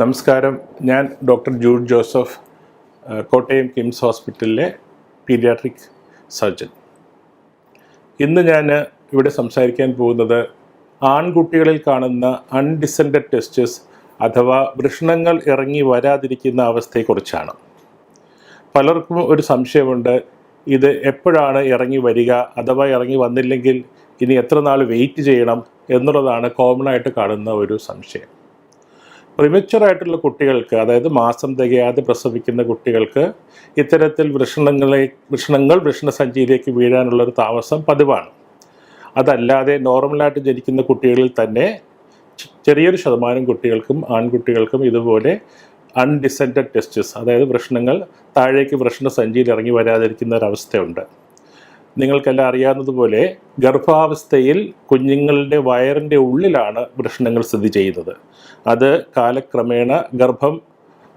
നമസ്കാരം. ഞാൻ doctor Jude Joseph Kottayam KIMS ഹോസ്പിറ്റലിലെ പീഡിയാട്രിക് സർജൻ. ഇന്ന് ഞാൻ ഇവിടെ സംസാരിക്കാൻ പോകുന്നത് ആൺകുട്ടികളിൽ കാണുന്ന അൺഡിസെൻഡഡ് ടെസ്റ്റസ് അഥവാ വൃഷണങ്ങൾ ഇറങ്ങി വരാതിരിക്കുന്ന അവസ്ഥയെക്കുറിച്ചാണ്. പലർക്കും ഒരു സംശയമുണ്ട് ഇത് എപ്പോഴാണ് ഇറങ്ങി വരിക അഥവാ ഇറങ്ങി വന്നില്ലെങ്കിൽ ഇനി എത്ര നാൾ വെയിറ്റ് ചെയ്യണം എന്നുള്ളതാണ് കോമൺ ആയിട്ട് കാണുന്ന ഒരു സംശയം. പ്രിമച്വർ ആയിട്ടുള്ള കുട്ടികൾക്ക് അതായത് മാസം തികയാതെ പ്രസവിക്കുന്ന കുട്ടികൾക്ക് ഇത്തരത്തിൽ വൃഷണങ്ങളെ വൃഷണങ്ങൾ വൃഷണസഞ്ചിയിലേക്ക് വീഴാനുള്ള ഒരു താമസം പതിവാണ്. അതല്ലാതെ നോർമലായിട്ട് ജനിക്കുന്ന കുട്ടികളിൽ തന്നെ ചെറിയൊരു ശതമാനം കുട്ടികൾക്കും ആൺകുട്ടികൾക്കും ഇതുപോലെ അൺഡിസെൻഡഡ് ടെസ്റ്റസ് അതായത് വൃഷണങ്ങൾ താഴേക്ക് വൃഷണ സഞ്ചിയിൽ ഇറങ്ങി വരാതിരിക്കുന്ന ഒരവസ്ഥയുണ്ട്. നിങ്ങൾക്കെല്ലാം അറിയാവുന്നതുപോലെ ഗർഭാവസ്ഥയിൽ കുഞ്ഞുങ്ങളുടെ വയറിന്റെ ഉള്ളിലാണ് വൃഷ്ണങ്ങൾ സ്ഥിതി ചെയ്യുന്നത്. അത് കാലക്രമേണ ഗർഭം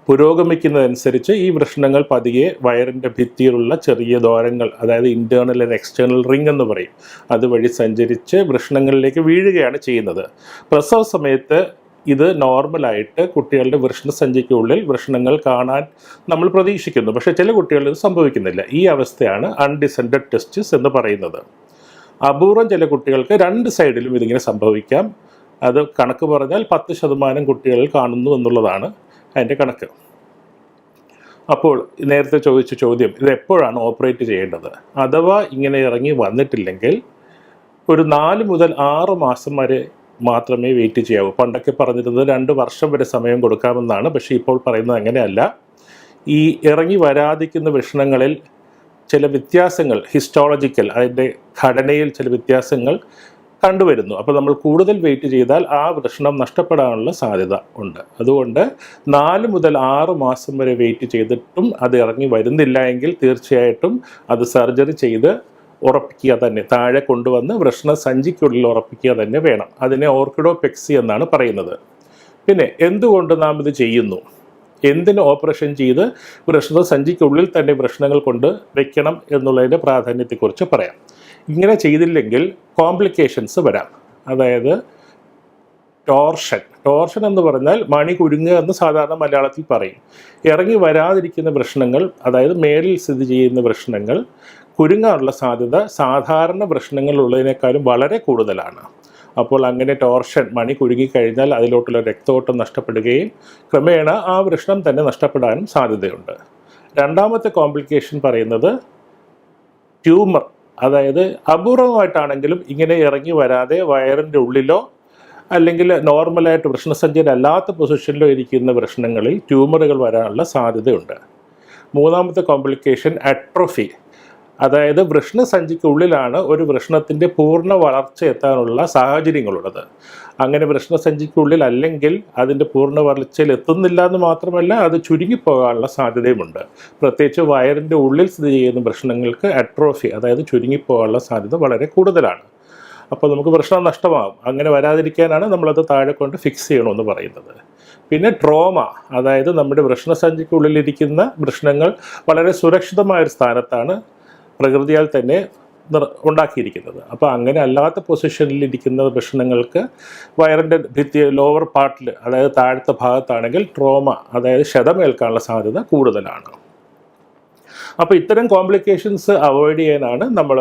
പുരോഗമിക്കുന്നതനുസരിച്ച് ഈ വൃഷ്ണങ്ങൾ പതിയെ വയറിന്റെ ഭിത്തിയിലുള്ള ചെറിയ ദ്വാരങ്ങൾ അതായത് ഇന്റേർണൽ ആൻഡ് എക്സ്റ്റേണൽ റിംഗ് എന്ന് പറയും അതുവഴി സഞ്ചരിച്ച് വൃഷ്ണങ്ങളിലേക്ക് വീഴുകയാണ് ചെയ്യുന്നത്. പ്രസവ സമയത്ത് ഇത് നോർമലായിട്ട് കുട്ടികളുടെ വൃഷണസഞ്ചിക്കുള്ളിൽ വൃഷണങ്ങൾ കാണാൻ നമ്മൾ പ്രതീക്ഷിക്കുന്നു. പക്ഷേ ചില കുട്ടികളിൽ ഇത് സംഭവിക്കുന്നില്ല. ഈ അവസ്ഥയാണ് അൺഡിസെൻഡഡ് ടെസ്റ്റിസ് എന്ന് പറയുന്നത്. അപൂർവം ചില കുട്ടികൾക്ക് രണ്ട് സൈഡിലും ഇതിങ്ങനെ സംഭവിക്കാം. അത് കണക്ക് പറഞ്ഞാൽ പത്ത് ശതമാനം കുട്ടികളിൽ കാണുന്നു എന്നുള്ളതാണ് അതിന്റെ കണക്ക്. അപ്പോൾ നേരത്തെ ചോദിച്ച ചോദ്യം ഇത് എപ്പോഴാണ് ഓപ്പറേറ്റ് ചെയ്യേണ്ടത്? അഥവാ ഇങ്ങനെ ഇറങ്ങി വന്നിട്ടില്ലെങ്കിൽ ഒരു നാല് മുതൽ ആറ് മാസം വരെ മാത്രമേ വെയിറ്റ് ചെയ്യാവൂ. പണ്ടൊക്കെ പറഞ്ഞിരുന്നത് രണ്ട് വർഷം വരെ സമയം കൊടുക്കാമെന്നാണ്. പക്ഷേ ഇപ്പോൾ പറയുന്നത് അങ്ങനെയല്ല. ഈ ഇറങ്ങി വരാതിരിക്കുന്ന വിഷണങ്ങളിൽ ചില വ്യത്യാസങ്ങൾ ഹിസ്റ്റോളജിക്കൽ അതിന്റെ ഘടനയിൽ ചില വ്യത്യാസങ്ങൾ കണ്ടുവരുന്നു. അപ്പോൾ നമ്മൾ കൂടുതൽ വെയിറ്റ് ചെയ്താൽ ആ വൃഷണം നഷ്ടപ്പെടാനുള്ള സാധ്യത ഉണ്ട്. അതുകൊണ്ട് നാല് മുതൽ ആറ് മാസം വരെ വെയിറ്റ് ചെയ്തിട്ടും അത് ഇറങ്ങി വരുന്നില്ല എങ്കിൽ തീർച്ചയായിട്ടും അത് സർജറി ചെയ്ത് ഉറപ്പിക്കുക തന്നെ. താഴെ കൊണ്ടുവന്ന് വൃഷ്ണ സഞ്ചിക്കുള്ളിൽ ഉറപ്പിക്കുക തന്നെ വേണം. അതിനെ ഓർക്കിഡോപെക്സി എന്നാണ് പറയുന്നത്. പിന്നെ എന്തുകൊണ്ട് നാം ഇത് ചെയ്യുന്നു? എന്തിന് ഓപ്പറേഷൻ ചെയ്ത് വൃഷ്ണ സഞ്ചിക്കുള്ളിൽ തന്നെ വൃഷ്ണങ്ങൾ കൊണ്ട് വെക്കണം എന്നുള്ളതിന്റെ പ്രാധാന്യത്തെക്കുറിച്ച് പറയാം. ഇങ്ങനെ ചെയ്തില്ലെങ്കിൽ കോംപ്ലിക്കേഷൻസ് വരാം. അതായത് ടോർഷൻ. ടോർഷൻ എന്ന് പറഞ്ഞാൽ മണി കുരുങ്ങുക എന്ന് സാധാരണ മലയാളത്തിൽ പറയും. ഇറങ്ങി വരാതിരിക്കുന്ന വൃഷ്ണങ്ങൾ അതായത് മേളിൽ സ്ഥിതി ചെയ്യുന്ന വൃഷണങ്ങൾ കുരുങ്ങാനുള്ള സാധ്യത സാധാരണ പ്രശ്നങ്ങളുള്ളതിനേക്കാളും വളരെ കൂടുതലാണ്. അപ്പോൾ അങ്ങനെ ടോർഷൻ മണി കുരുങ്ങിക്കഴിഞ്ഞാൽ അതിലോട്ടുള്ള രക്തോട്ടം നഷ്ടപ്പെടുകയും ക്രമേണ ആ വൃഷ്ണം തന്നെ നഷ്ടപ്പെടാനും സാധ്യതയുണ്ട്. രണ്ടാമത്തെ കോംപ്ലിക്കേഷൻ പറയുന്നത് ട്യൂമർ അതായത് അപൂർവമായിട്ടാണെങ്കിലും ഇങ്ങനെ ഇറങ്ങി വരാതെ വയറിന്റെ ഉള്ളിലോ അല്ലെങ്കിൽ നോർമലായിട്ട് വൃഷണസഞ്ചിയിൽ അല്ലാത്ത പൊസിഷനിലോ ഇരിക്കുന്ന വൃഷ്ണങ്ങളിൽ ട്യൂമറുകൾ വരാനുള്ള സാധ്യതയുണ്ട്. മൂന്നാമത്തെ കോംപ്ലിക്കേഷൻ അട്രോഫി അതായത് വൃഷ്ണസഞ്ചിക്കുള്ളിലാണ് ഒരു വൃഷ്ണത്തിന്റെ പൂർണ വളർച്ച എത്താനുള്ള സാഹചര്യങ്ങളുള്ളത്. അങ്ങനെ വൃഷ്ണസഞ്ചിക്കുള്ളിൽ അല്ലെങ്കിൽ അതിന്റെ പൂർണ വളർച്ചയിൽ എത്തുന്നില്ല എന്ന് മാത്രമല്ല അത് ചുരുങ്ങിപ്പോകാനുള്ള സാധ്യതയുമുണ്ട്. പ്രത്യേകിച്ച് വയറിന്റെ ഉള്ളിൽ സ്ഥിതി ചെയ്യുന്ന വൃഷ്ണങ്ങൾക്ക് അട്രോഫി അതായത് ചുരുങ്ങിപ്പോകാനുള്ള സാധ്യത വളരെ കൂടുതലാണ്. അപ്പോൾ നമുക്ക് വൃഷ്ണം നഷ്ടമാകും. അങ്ങനെ വരാതിരിക്കാനാണ് നമ്മളത് താഴെ കൊണ്ട് ഫിക്സ് ചെയ്യണമെന്ന് പറയുന്നത്. പിന്നെ ട്രോമ അതായത് നമ്മുടെ വൃഷ്ണസഞ്ചിക്കുള്ളിലിരിക്കുന്ന വൃഷ്ണങ്ങൾ വളരെ സുരക്ഷിതമായ ഒരു സ്ഥാനത്താണ്. പ്രകൃതിയാൽ തന്നെ ഉണ്ടാക്കിയിരിക്കുന്നത്. അപ്പോൾ അങ്ങനെ അല്ലാത്ത പൊസിഷനിൽ ഇരിക്കുന്ന വൃഷണങ്ങൾക്ക് വയറിന്റെ ഭിത്തി ലോവർ പാർട്ടിൽ അതായത് താഴത്തെ ഭാഗത്താണെങ്കിൽ ട്രോമ അതായത് ക്ഷതമേൽക്കാനുള്ള സാധ്യത കൂടുതലാണ്. അപ്പോൾ ഇത്തരം കോംപ്ലിക്കേഷൻസ് അവോയ്ഡ് ചെയ്യാനാണ് നമ്മൾ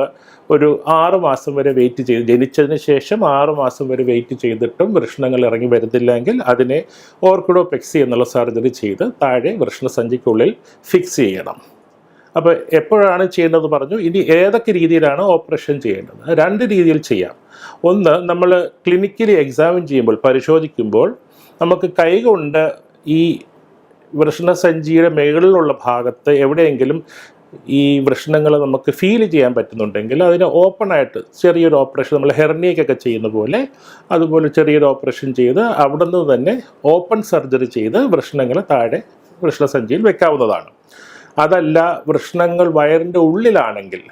ഒരു ആറ് മാസം വരെ വെയിറ്റ് ചെയ്ത് ജനിച്ചതിന് ശേഷം ആറ് മാസം വരെ വെയിറ്റ് ചെയ്തിട്ടും വൃഷണങ്ങൾ ഇറങ്ങി വരുന്നില്ലെങ്കിൽ അതിനെ ഓർക്കിഡോപെക്സി എന്നുള്ള സർജറി ചെയ്ത് താഴെ വൃഷണസഞ്ചിക്കുള്ളിൽ ഫിക്സ് ചെയ്യണം. അപ്പോൾ എപ്പോഴാണ് ചെയ്യേണ്ടതെന്ന് പറഞ്ഞു. ഇനി ഏതൊക്കെ രീതിയിലാണ് ഓപ്പറേഷൻ ചെയ്യേണ്ടത്? രണ്ട് രീതിയിൽ ചെയ്യാം. ഒന്ന് നമ്മൾ ക്ലിനിക്കലി എക്സാമിൻ ചെയ്യുമ്പോൾ പരിശോധിക്കുമ്പോൾ നമുക്ക് കൈകൊണ്ട് ഈ വൃഷ്ണസഞ്ചിയുടെ മുകളിലുള്ള ഭാഗത്ത് എവിടെയെങ്കിലും ഈ വൃഷ്ണങ്ങൾ നമുക്ക് ഫീൽ ചെയ്യാൻ പറ്റുന്നുണ്ടെങ്കിൽ അതിന് ഓപ്പണായിട്ട് ചെറിയൊരു ഓപ്പറേഷൻ നമ്മൾ ഹെർണിയക്കൊക്കെ ചെയ്യുന്ന പോലെ അതുപോലെ ചെറിയൊരു ഓപ്പറേഷൻ ചെയ്ത് അവിടെ നിന്ന് തന്നെ ഓപ്പൺ സർജറി ചെയ്ത് വൃഷ്ണങ്ങൾ താഴെ വൃഷ്ണസഞ്ചിയിൽ വെക്കാവുന്നതാണ്. അതല്ല വൃഷ്ണങ്ങൾ വയറിന്റെ ഉള്ളിലാണെങ്കിൽ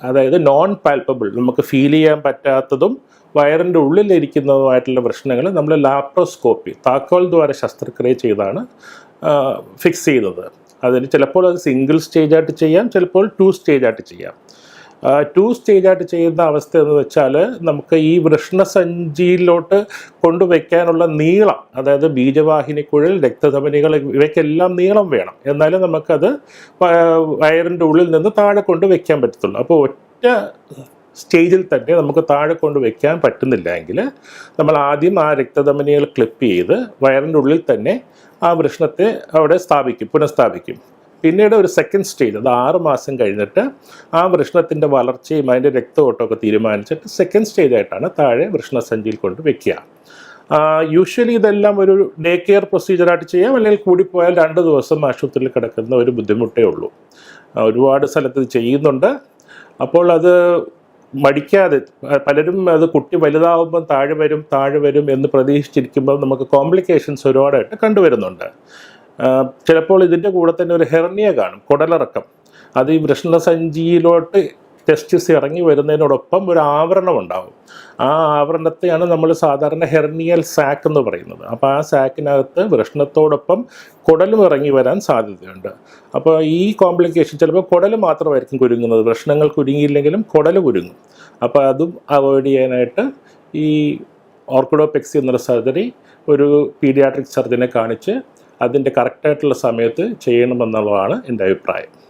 അതായത് നോൺ പാൽപ്പബിൾ നമുക്ക് ഫീൽ ചെയ്യാൻ പറ്റാത്തതും വയറിന്റെ ഉള്ളിലിരിക്കുന്നതുമായിട്ടുള്ള പ്രശ്നങ്ങൾ നമ്മൾ ലാപ്രോസ്കോപ്പി താക്കോൽ ദ്വാര ശസ്ത്രക്രിയ ചെയ്താണ് ഫിക്സ് ചെയ്യുന്നത് അതിന് ചിലപ്പോൾ അത് സിംഗിൾ സ്റ്റേജ് ആയിട്ട് ചെയ്യാം ചിലപ്പോൾ ടു സ്റ്റേജ് ആയിട്ട് ചെയ്യാം. ടു സ്റ്റേജായിട്ട് ചെയ്യുന്ന അവസ്ഥ എന്ന് വെച്ചാൽ നമുക്ക് ഈ വൃഷ്ണസഞ്ചിയിലോട്ട് കൊണ്ടുവയ്ക്കാനുള്ള നീളം അതായത് ബീജവാഹിനിക്കുഴൽ രക്തധമനികൾ ഇവയ്ക്കെല്ലാം നീളം വേണം. എന്നാലേ നമുക്കത് വയറിന്റെ ഉള്ളിൽ നിന്ന് താഴെ കൊണ്ട് വെക്കാൻ പറ്റത്തുള്ളൂ. അപ്പോൾ ഒറ്റ സ്റ്റേജിൽ തന്നെ നമുക്ക് താഴെ കൊണ്ട് വെക്കാൻ പറ്റുന്നില്ല എങ്കിൽ നമ്മൾ ആദ്യം ആ രക്തധമനികൾ ക്ലിപ്പ് ചെയ്ത് വയറിന്റെ ഉള്ളിൽ തന്നെ ആ വൃഷ്ണത്തെ അവിടെ സ്ഥാപിക്കും പുനഃസ്ഥാപിക്കും. പിന്നീട് ഒരു സെക്കൻഡ് സ്റ്റേജ് അത് ആറ് മാസം കഴിഞ്ഞിട്ട് ആ വൃഷ്ണത്തിന്റെ വളർച്ചയും അതിന്റെ രക്തമോട്ടമൊക്കെ തീരുമാനിച്ചിട്ട് സെക്കൻഡ് സ്റ്റേജ് ആയിട്ടാണ് താഴെ വൃഷ്ണസഞ്ചിയിൽ കൊണ്ട് വെക്കുക. യൂഷ്വലി ഇതെല്ലാം ഒരു ഡേ കെയർ പ്രൊസീജിയറായിട്ട് ചെയ്യാം അല്ലെങ്കിൽ കൂടിപ്പോയാൽ രണ്ട് ദിവസം ആശുപത്രിയിൽ കിടക്കുന്ന ഒരു ബുദ്ധിമുട്ടേ ഉള്ളൂ. ഒരുപാട് സ്ഥലത്ത് ചെയ്യുന്നുണ്ട്. അപ്പോൾ അത് മടിക്കാതെ പലരും അത് കുട്ടി വലുതാവുമ്പം താഴെ വരും താഴെ വരും എന്ന് പ്രതീക്ഷിച്ചിരിക്കുമ്പോൾ നമുക്ക് കോംപ്ലിക്കേഷൻസ് ഒരുപാടായിട്ട് കണ്ടുവരുന്നുണ്ട്. ചിലപ്പോൾ ഇതിന്റെ കൂടെ തന്നെ ഒരു ഹെർണിയ കാണും കുടലിറക്കം. അത് ഈ വൃഷ്ണസഞ്ചിയിലോട്ട് ടെസ്റ്റിസ് ഇറങ്ങി വരുന്നതിനോടൊപ്പം ഒരു ആവരണം ഉണ്ടാകും ആ ആവരണത്തെയാണ് നമ്മൾ സാധാരണ ഹെർണിയൽ സാക്ക് എന്ന് പറയുന്നത്. അപ്പോൾ ആ സാക്കിനകത്ത് വൃഷ്ണത്തോടൊപ്പം കുടലും ഇറങ്ങി വരാൻ സാധ്യതയുണ്ട്. അപ്പോൾ ഈ കോംപ്ലിക്കേഷൻ ചിലപ്പോൾ കുടൽ മാത്രമായിരിക്കും കുരുങ്ങുന്നത്. വൃഷ്ണങ്ങൾ കുരുങ്ങിയില്ലെങ്കിലും കുടൽ കുരുങ്ങും. അപ്പോൾ അതും അവോയ്ഡ് ചെയ്യാനായിട്ട് ഈ ഓർക്കിഡോപെക്സി എന്നുള്ള സർജറി ഒരു പീഡിയാട്രിക് സർജനെ കാണിച്ച് അതിന്റെ കറക്റ്റായിട്ടുള്ള സമയത്ത് ചെയ്യണമെന്നുള്ളതാണ് എന്റെ അഭിപ്രായം.